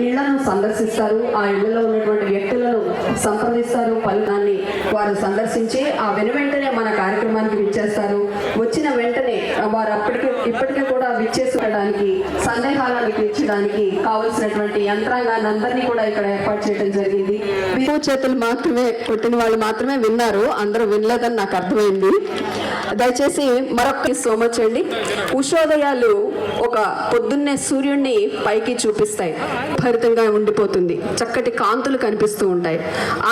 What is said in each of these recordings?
ఇళ్ళను సందర్శిస్తారు. ఆ ఇళ్ళలో ఉన్నటువంటి వ్యక్తులను సంప్రదిస్తారు. ఫలితాన్ని వారు సందర్శించి ఆ వెను వెంటనే మన కార్యక్రమానికి విచ్చేస్తారు. వచ్చిన వెంటనే వారు అప్పటికి ఇప్పటికీ కూడా విచ్చేసుకోవడానికి సందేహాలను తీర్చడానికి కావలసినటువంటి యంత్రాంగాన్ని అందరినీ కూడా ఇక్కడ ఏర్పాటు చేయడం జరిగింది. విప్పు చేతులు మాత్రమే కొట్టిన వాళ్ళు మాత్రమే విన్నారు. అందరూ వినలేదని నాకు అర్థమైంది. దయచేసి మరొక సో మచ్ అండి ఉషోదయాలు ఒక పొద్దున్నే సూర్యుడిని పైకి చూపిస్తాయి. భరితంగా ఉండిపోతుంది. చక్కటి కాంతులు కనిపిస్తూ ఉంటాయి.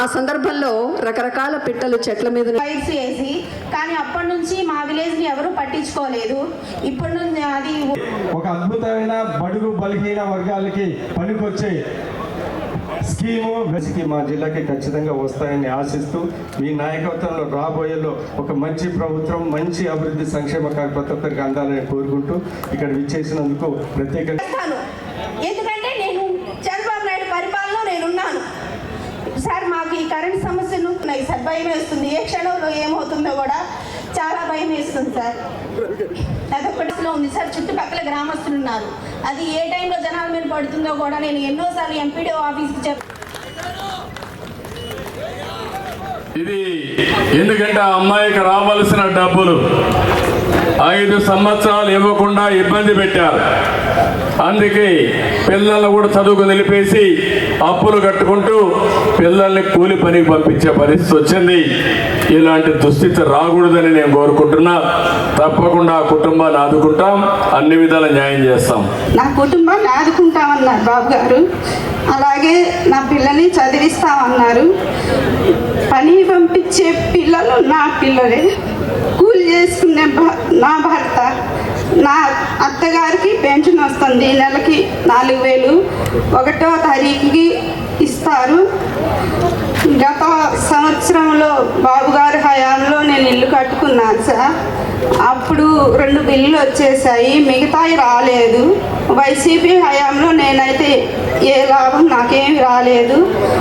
ఆ సందర్భంలో రకరకాల పిట్టలు చెట్ల మీద ఫైట్స్ వేసి కానీ అప్పటి నుంచి మా విలేజ్ని ఎవరు పట్టించుకోలేదు. ఇప్పటి నుంచి అది ఒక అద్భుతమైన బడుగు బలహీన వర్గాలకి పనికొచ్చే స్కీము వెసికి మా జిల్లాకి ఖచ్చితంగా వస్తాయని ఆశిస్తూ మీ నాయకత్వంలో రాబోయేలో ఒక మంచి ప్రభుత్వం మంచి అభివృద్ధి సంక్షేమ ప్రతి ఒక్కరికి అందాలని కోరుకుంటూ ఇక్కడ విచ్చేసినందుకు ప్రత్యేక ఎందుకంటే నేను చంద్రబాబు నాయుడు ఉన్నాను సార్ మాకు ఈ కరెంట్ సమస్యలు ఉన్నాయి. సార్ భయం వేస్తుంది. ఏ క్షణంలో ఏమవుతుందో కూడా భయం వేస్తుంది సార్. అదొకటిలో ఉంది సార్ చుట్టుపక్కల గ్రామస్తులు ఉన్నారు. అది ఏ టైంలో జనాల మీద పడుతుందో కూడా నేను ఎన్నోసార్లు ఎంపీడీఓ ఆఫీస్కి చెప్ ఇది ఎందుకంటే ఆ అమ్మాయికి రావాల్సిన డబ్బులు. ఐదు సంవత్సరాలు ఇవ్వకుండా ఇబ్బంది పెట్టారు. అందుకే పిల్లల్ని కూడా చదువుకు నిలిపేసి అప్పులు కట్టుకుంటూ పిల్లల్ని కూలి పనికి పంపించే పరిస్థితి వచ్చింది. ఇలాంటి దుస్థితి రాకూడదని నేను కోరుకుంటున్నా. తప్పకుండా కుటుంబాన్ని ఆదుకుంటాం. అన్ని విధాల న్యాయం చేస్తాం. నా కుటుంబాన్ని ఆదుకుంటామన్నారు బాబు గారు అలాగే నా పిల్లల్ని చదివిస్తామన్నారు. పని పంపించే పిల్లలు నా పిల్లలే. కూలి చేసుకునే భ- నా భర్త నా అత్తగారికి పెన్షన్ వస్తుంది. నెలకి నాలుగు వేలు ఒకటో తారీఖుకి ఇస్తారు. గత సంవత్సరంలో బాబుగారి హయాంలో నేను ఇల్లు కట్టుకున్నాను సార్. అప్పుడు రెండు బిల్లులు వచ్చేసాయి. మిగతాయి రాలేదు. వైసీపీ హయాంలో నేనైతే ఏ లాభం నాకేమి రాలేదు.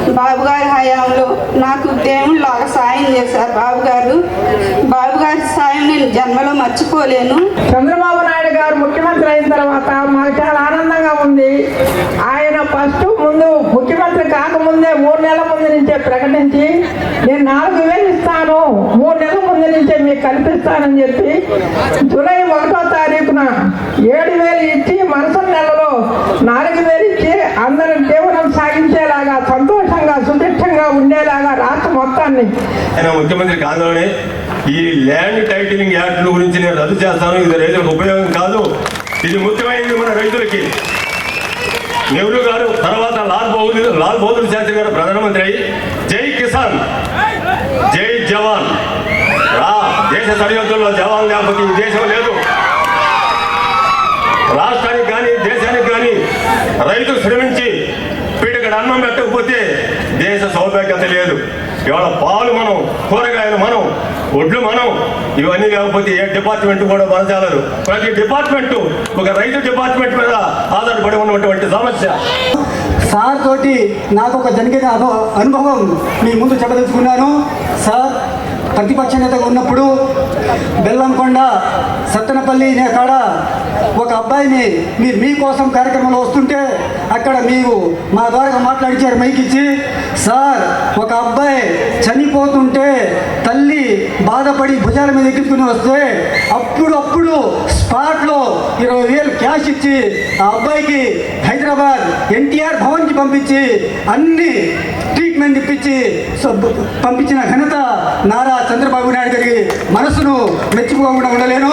బాబు గారి హయాంలో నాకు దేవుళ్ళలాగా సాయం చేశారు బాబు గారు బాబు గారి సాయం నేను జన్మలో మర్చిపోలేను. చంద్రబాబు నాయుడు గారు ముఖ్యమంత్రి అయిన తర్వాత మాకు చాలా ఆనందంగా ఉంది. ఆయన ఫస్ట్ ముందు ముఖ్యమంత్రి కాకముందే మూడు నెలల ముందు నుంచే ప్రకటించి నేను నాలుగు వేలు ఇస్తాను. మూడు నెలల ముందు నుంచే మీకు కల్పిస్తానని చెప్పి జూలై ఒకటో తారీఖున ఏడు వేలు ఇచ్చి మనసు నెలలో నాలుగు వేలు ఇచ్చి అందరం జీవనం సాగించేలాగా సంతోషంగా సుభిక్షంగా ఉండేలాగా రాష్ట్ర మొత్తాన్ని. ముఖ్యమంత్రి కాదంలోనే ఈ ల్యాండ్ టైటిలింగ్ యాక్ట్ గురించి నేను రద్దు చేస్తాను. ఇది రైతులకు ఉపయోగం కాదు. ఇది ముఖ్యమైనది మన రైతులకి. నెహ్రూ గారు తర్వాత లాల్ బహదూర్ లాల్ బహదూర్ శాస్త్రి గారు ప్రధానమంత్రి అయ్యి జై కిసాన్ జై జవాన్. దేశ సరిహద్దుల్లో జవాన్ లేకపోతే ఈ దేశం లేదు. రాష్ట్రానికి కానీ దేశానికి కానీ రైతు శ్రమించి పీటకడ అన్నం పెట్టకపోతే దేశ సౌభాగ్యత లేదు. ఇవాళ పాలు మనం కూరగాయలు మనం ఒడ్లు మనం ఇవన్నీ లేకపోతే ఏ డిపార్ట్మెంట్ కూడా మనచాలరు ప్రతి డిపార్ట్మెంట్ ఒక రైతు డిపార్ట్మెంట్ మీద ఆధారపడి ఉన్నటువంటి సమస్య. సార్ తోటి నాకు ఒక జరిగిన అనుభవం మీ ముందు చెప్పదలుచుకున్నాను. సార్ ప్రతిపక్ష నేతగా ఉన్నప్పుడు బెల్లంకొండ సత్తెనపల్లి నే కాడ ఒక అబ్బాయిని మీరు మీకోసం కార్యక్రమంలో వస్తుంటే అక్కడ మీరు మా ద్వారా మాట్లాడిచారు మైకిచ్చి సార్ ఒక అబ్బాయి చనిపోతుంటే తల్లి బాధపడి భుజాల మీద ఎక్కించుకుని వస్తే అప్పుడు అప్పుడు స్పాట్లో ఇరవై వేలు క్యాష్ ఇచ్చి ఆ అబ్బాయికి హైదరాబాద్ ఎన్టీఆర్ భవన్కి పంపించి అన్ని ట్రీట్మెంట్ ఇప్పించి సో- పంపించిన ఘనత నారా చంద్రబాబు నాయుడు గారి మనసును మెచ్చుకోకుండా ఉండలేను.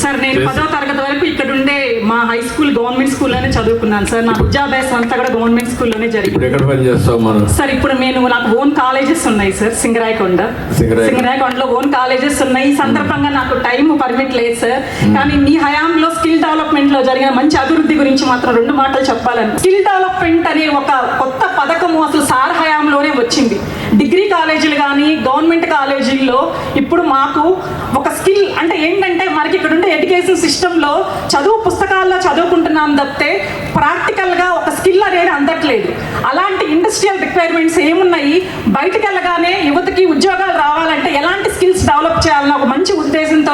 సార్ నేను పదో తరగతి వరకు ఇక్కడ ఉండే మా హై స్కూల్ గవర్నమెంట్ స్కూల్లోనే చదువుకున్నాను సార్. నా విద్యాభ్యాసం అంతా కూడా గవర్నమెంట్ స్కూల్లోనే జరిగింది. ఇప్పుడు ఎక్కడ పని చేస్తాం మనం సార్ ఇప్పుడు నేను నాకు ఓన్ కాలేజెస్ ఉన్నాయి సార్ సింగరాయకొండ. సింగరాయకొండ. సింగరాయకొండలో ఓన్ కాలేజెస్ ఉన్నాయి. ఈ సందర్భంగా నాకు టైం పర్మిట్ లేదు సార్. కానీ మీ హయాంలో స్కిల్ డెవలప్మెంట్లో జరిగిన మంచి అభివృద్ధి గురించి మాత్రం రెండు మాటలు చెప్పాలని. స్కిల్ డెవలప్మెంట్ అనే ఒక కొత్త పథకము అసలు సార్ హయాంలోనే వచ్చింది. డిగ్రీ కాలేజీలు కానీ గవర్నమెంట్ కాలేజీల్లో ఇప్పుడు మాకు ఒక స్కిల్ అంటే ఏంటంటే మనకి ఇక్కడ ఉండే ఎడ్యుకేషన్ సిస్టంలో చదువు పుస్తకాల్లో చదువుకుంటున్నాం తప్పితే ప్రాక్టికల్గా ఒక స్కిల్ అనేది అందట్లేదు. అలాంటి ఇండస్ట్రియల్ రిక్వైర్మెంట్స్ ఏమున్నాయి? బయటకు వెళ్ళగానే యువతకి ఉద్యోగాలు రావాలంటే ఎలాంటి స్కిల్స్ డెవలప్ చేయాలన్న ఒక మంచి ఉద్దేశంతో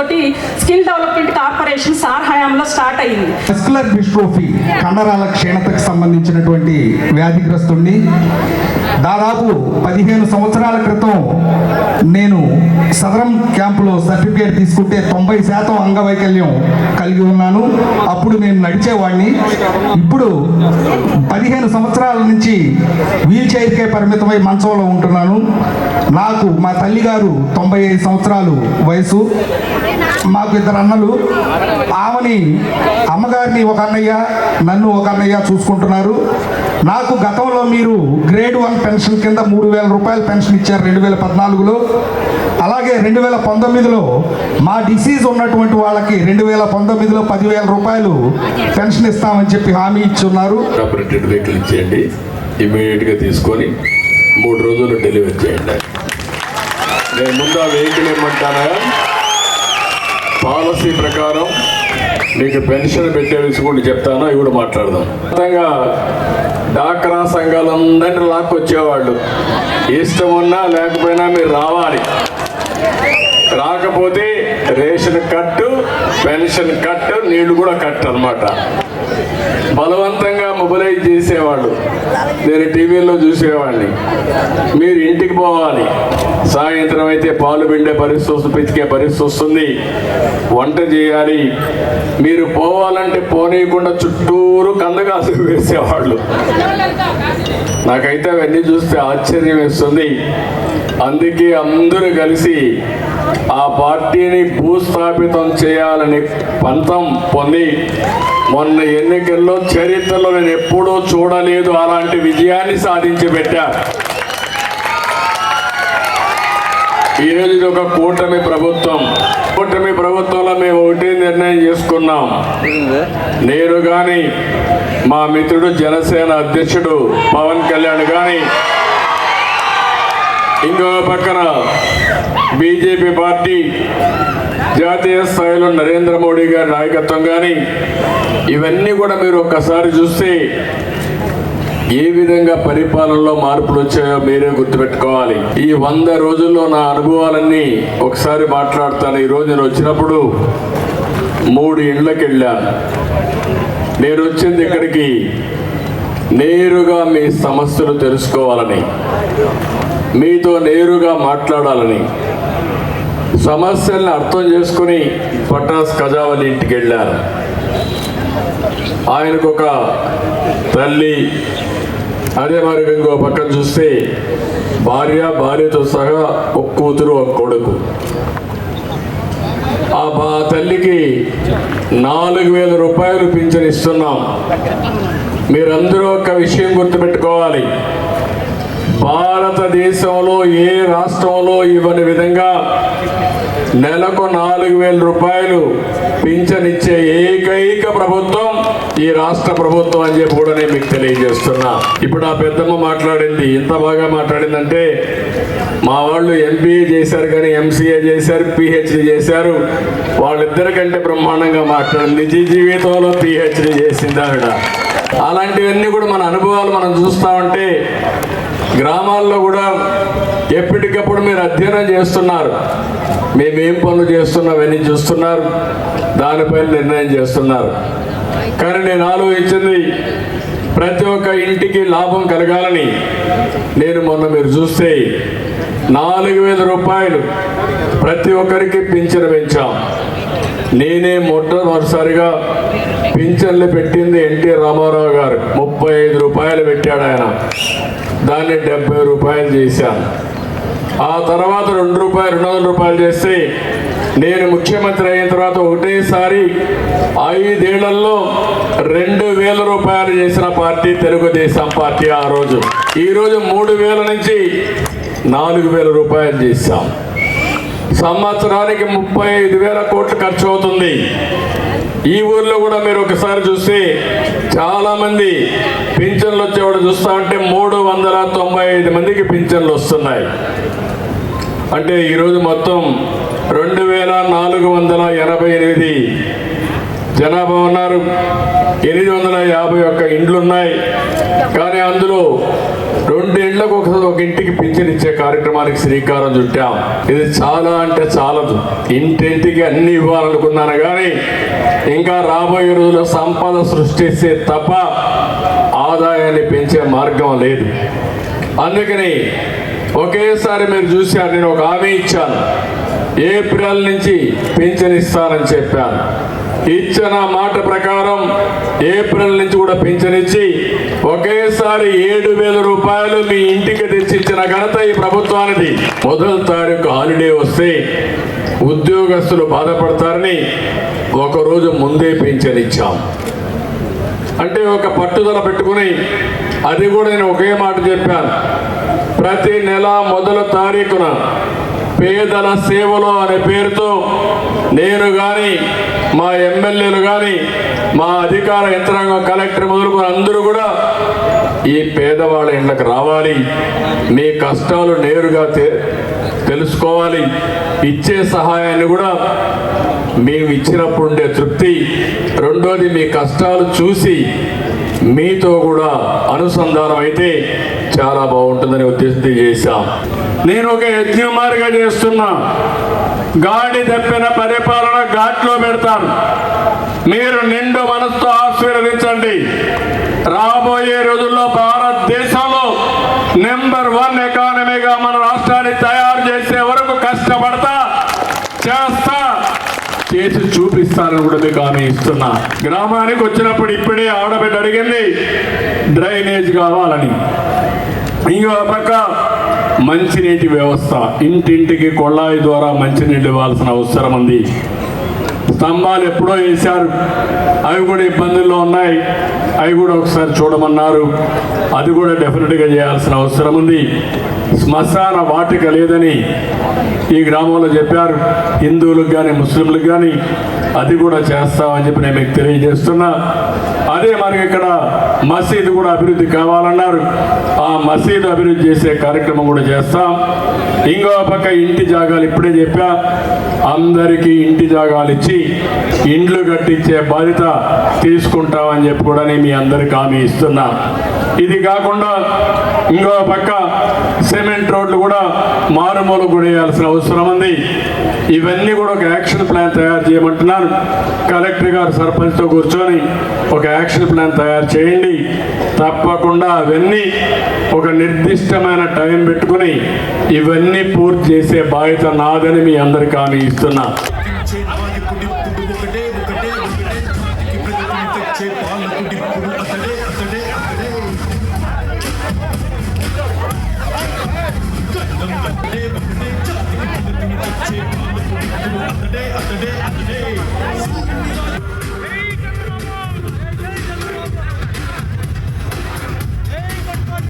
స్కిల్ డెవలప్మెంట్ కార్పొరేషన్ సార్ హయాంలో స్టార్ట్ అయింది మస్కులర్ డిస్ట్రోఫీ కండరాల క్షీణతకు సంబంధించినటువంటి వ్యాధిగ్రస్తుణ్ణి దాదాపు పదిహేను సంవత్సరాల క్రితం నేను సదరం క్యాంపులో సర్టిఫికేట్ తీసుకుంటే తొంభై శాతం అంగవైకల్యం కలిగి ఉన్నాను. అప్పుడు నేను నడిచేవాడిని ఇప్పుడు పదిహేను సంవత్సరాల నుంచి వీల్ చైర్కే పరిమితమై మంచంలో ఉంటున్నాను. నాకు మా తల్లిగారు తొంభై ఐదు సంవత్సరాలు వయసు. మాకు ఇద్దరు అన్నలు. ఆమెని అమ్మగారిని ఒక అన్నయ్య నన్ను ఒక అన్నయ్య చూసుకుంటున్నారు. నాకు గతంలో మీరు గ్రేడ్ వన్ పెన్షన్ కింద మూడు వేల రూపాయల పెన్షన్ ఇచ్చారు రెండు వేల పద్నాలుగులో. అలాగే రెండు వేల పంతొమ్మిదిలో మా డిసీజ్ ఉన్నటువంటి వాళ్ళకి రెండు వేల పంతొమ్మిదిలో పదివేల రూపాయలు పెన్షన్ ఇస్తామని చెప్పి హామీ ఇచ్చున్నారు. ఆపరేటెడ్ వెహికల్ ఇచ్చేయండి. ఇమీడియట్గా తీసుకొని మూడు రోజులు డెలివరీ చేయండి. నేను ముందు వెహికల్ ఏమంటానా? పాలసీ ప్రకారం మీకు పెన్షన్ పెట్టే విసుకుంటూ చెప్తాను? అవి కూడా మాట్లాడదాం. మొత్తంగా డాక్రా సంఘాలందరినీ లాక్కొచ్చేవాళ్ళు. ఇష్టం ఉన్నా లేకపోయినా మీరు రావాలి. రాకపోతే రేషన్ కట్టు పెన్షన్ కట్టు నీళ్ళు కూడా కట్టు అనమాట బలవంతంగా మొబిలైజ్ చేసేవాళ్ళు. నేను టీవీలో చూసేవాడిని. మీరు ఇంటికి పోవాలి. సాయంత్రం అయితే పాలు పిండే పరిస్థితి వస్తుంది పితికే పరిస్థితి వస్తుంది. వంట చేయాలి. మీరు పోవాలంటే పోనీయకుండా చుట్టూరు కందగాసు వేసేవాళ్ళు. నాకైతే అవన్నీ చూస్తే ఆశ్చర్యం వేస్తుంది. అందుకే అందరూ కలిసి ఆ పార్టీని భూస్థాపితం చేయాలని పంతం పొంది మొన్న ఎన్నికల్లో చరిత్రలో నేను ఎప్పుడూ చూడలేదు అలాంటి విజయాన్ని సాధించి పెట్టారు ఈరోజు ఇది ఒక కూటమి ప్రభుత్వం. కూటమి ప్రభుత్వంలో మేము ఒకటే నిర్ణయం చేసుకున్నాం. నేను కానీ మా మిత్రుడు జనసేన అధ్యక్షుడు పవన్ కళ్యాణ్ కానీ ఇంకో పక్కన బీజేపీ పార్టీ జాతీయ స్థాయిలో నరేంద్ర మోడీ గారి నాయకత్వం కానీ ఇవన్నీ కూడా మీరు ఒక్కసారి చూస్తే ఏ విధంగా పరిపాలనలో మార్పులు వచ్చాయో మీరే గుర్తుపెట్టుకోవాలి. ఈ వంద రోజుల్లో నా అనుభవాలన్నీ ఒకసారి మాట్లాడతాను. ఈ నేను వచ్చినప్పుడు మూడు ఇండ్లకి వెళ్ళాను నేను వచ్చింది ఇక్కడికి నేరుగా మీ సమస్యలు తెలుసుకోవాలని మీతో నేరుగా మాట్లాడాలని సమస్యల్ని అర్థం చేసుకుని పటాస్ కజావలి ఇంటికి వెళ్ళారు. ఆయనకు ఒక తల్లి అదే మరి ఇంకో పక్కన చూస్తే భార్య భార్యతో సహా ఒక కూతురు ఒక కొడుకు. ఆ తల్లికి నాలుగు వేల రూపాయలు పింఛన్ ఇస్తున్నాం. మీరందరూ ఒక విషయం గుర్తుపెట్టుకోవాలి. భారతదేశంలో ఏ రాష్ట్రంలో ఇవ్వని విధంగా నెలకు నాలుగు వేల రూపాయలు పింఛనిచ్చే ఏకైక ప్రభుత్వం ఈ రాష్ట్ర ప్రభుత్వం అని చెప్పి కూడా నేను మీకు తెలియజేస్తున్నా. ఇప్పుడు ఆ పెద్దమ్మ మాట్లాడింది. ఎంత బాగా మాట్లాడిందంటే మా వాళ్ళు ఎంబీఏ చేశారు కానీ ఎంసీఏ చేశారు పిహెచ్డి చేశారు. వాళ్ళిద్దరికంటే బ్రహ్మాండంగా మాట్లాడింది నిజ జీవితంలో పిహెచ్డి చేసింది ఆవిడ. అలాంటివన్నీ కూడా మన అనుభవాలు మనం చూస్తా ఉంటే గ్రామాల్లో కూడా ఎప్పటికప్పుడు మీరు అధ్యయనం చేస్తున్నారు. మేమేం పనులు చేస్తున్నామని చూస్తున్నారు. దానిపైన నిర్ణయం చేస్తున్నారు. కానీ నేను ఆలోచించింది ప్రతి ఒక్క ఇంటికి లాభం కలగాలని నేను మొన్న మీరు చూస్తే నాలుగు వేల రూపాయలు ప్రతి ఒక్కరికి పింఛను పెంచాం. నేనే మొట్టమొదటిసారిగా పింఛన్లు పెట్టింది ఎన్టీ రామారావు గారు. ముప్పై ఐదు రూపాయలు పెట్టాడు ఆయన. దాన్ని డెబ్బై రూపాయలు చేశాను ఆ తర్వాత రెండు రూపాయలు రెండు వందల రూపాయలు చేస్తే నేను ముఖ్యమంత్రి అయిన తర్వాత ఒకటేసారి ఐదేళ్ళలో రెండు వేల రూపాయలు చేసిన పార్టీ తెలుగుదేశం పార్టీ ఆ రోజు. ఈరోజు మూడు వేల నుంచి నాలుగు వేల రూపాయలు చేశాం. సంవత్సరానికి ముప్పై ఐదు వేల కోట్లు ఖర్చు అవుతుంది ఈ ఊర్లో కూడా మీరు ఒకసారి చూస్తే చాలా మంది పింఛన్లు వచ్చేవాడు చూస్తా ఉంటే మూడు వందల తొంభై ఐదు మందికి పింఛన్లు వస్తున్నాయి. అంటే ఈరోజు మొత్తం రెండు వేల నాలుగు వందల ఎనభై ఎనిమిది జనాభా ఉన్నారు. ఎనిమిది వందల యాభై ఒక్క ఇండ్లు ఉన్నాయి. కానీ అందులో రెండు ఒక ఒక ఇంటికి పింఛన్ ఇచ్చే కార్యక్రమానికి శ్రీకారం చుట్టాం. ఇది చాలా అంటే చాలదు ఇంటింటికి అన్ని ఇవ్వాలనుకున్నాను కానీ ఇంకా రాబోయే రోజుల్లో సంపద సృష్టిస్తే తప్ప ఆదాయాన్ని పెంచే మార్గం లేదు. అందుకని ఒకేసారి మీరు చూశారు నేను ఒక హామీ ఇచ్చాను. ఏప్రిల్ నుంచి పింఛన్ ఇస్తానని చెప్పాను. ఇచ్చిన మాట ప్రకారం ఏప్రిల్ నుంచి కూడా పింఛన్ ఒకేసారి ఏడు వేల రూపాయలు మీ ఇంటికి తెచ్చి ఇచ్చిన ఘనత ఈ ప్రభుత్వానికి మొదటి తారీఖు హాలిడే వస్తే ఉద్యోగస్తులు బాధపడతారని ఒకరోజు ముందే పింఛనిచ్చాం అంటే ఒక పట్టుదల పెట్టుకుని అది కూడా నేను ఒకే మాట చెప్పాను. ప్రతి నెల మొదల తారీఖున పేదల సేవలో అనే పేరుతో నేను కానీ మా ఎమ్మెల్యేలు కానీ మా అధికార యంత్రాంగం కలెక్టర్ మొదలుకొని అందరూ కూడా ఈ పేదవాళ్ళ ఇళ్ళకి రావాలి. మీ కష్టాలు నేరుగా తెలుసుకోవాలి. ఇచ్చే సహాయాన్ని కూడా మేము ఇచ్చినప్పుడు ఉండే తృప్తి. రెండోది మీ కష్టాలు చూసి మీతో కూడా అనుసంధానం అయితే చాలా బాగుంటుందని ఉద్దేశం చేశాం. నేను ఒక యజ్ఞమారిగా చేస్తున్నా. గాడి తప్పిన పరిపాలన ఘాట్లో పెడతాను మీరు నిండు మనసుతో ఆశీర్వదించండి. రాబోయే రోజుల్లో భారతదేశంలో నెంబర్ వన్ ఎకానమీగా మన రాష్ట్రాన్ని తయారు చేసే వరకు కష్టపడతా చేస్తా. చేసి చూపిస్తానని కూడా మీకు హామీ ఇస్తున్నా. గ్రామానికి వచ్చినప్పుడు ఇప్పుడే ఆడబిడ్డ అడిగింది డ్రైనేజ్ కావాలని. ఇంకో పక్క మంచినీటి వ్యవస్థ. ఇంటింటికి కొళ్ళాయి ద్వారా మంచినీళ్ళు ఇవ్వాల్సిన అవసరం ఉంది. స్తంభాలు ఎప్పుడో వేశారు. అవి కూడా ఇబ్బందుల్లో ఉన్నాయి. అవి కూడా ఒకసారి చూడమన్నారు. అది కూడా డెఫినెట్గా చేయాల్సిన అవసరం ఉంది. శ్మశాన వాటిక లేదని ఈ గ్రామంలో చెప్పారు. హిందువులకు కానీ ముస్లింలకు కానీ అది కూడా చేస్తామని చెప్పి నేను మీకు తెలియజేస్తున్నా. అదే మనకి ఇక్కడ మసీదు కూడా అభివృద్ధి కావాలన్నారు. ఆ మసీదు అభివృద్ధి చేసే కార్యక్రమం కూడా చేస్తాం. ఇంకో పక్క ఇంటి జాగాలు ఇప్పుడే చెప్పా. అందరికీ ఇంటి జాగాలు ఇచ్చి ఇండ్లు కట్టించే బాధ్యత తీసుకుంటామని చెప్పి కూడా నేను మీ అందరికి హామీ ఇస్తున్నా. ఇది కాకుండా ఇంకో పక్క సిమెంట్ రోడ్లు కూడా మారుమూల కూడా అవసరం ఉంది. ఇవన్నీ కూడా ఒక యాక్షన్ ప్లాన్ తయారు చేయమంటున్నారు కలెక్టర్ గారు సర్పంచ్తో కూర్చొని ఒక యాక్షన్ ప్లాన్ తయారు చేయండి. తప్పకుండా అవన్నీ ఒక నిర్దిష్టమైన టైం పెట్టుకుని ఇవన్నీ పూర్తి చేసే బాధ్యత నాదని మీ అందరికీ హామీ ఇస్తున్నా.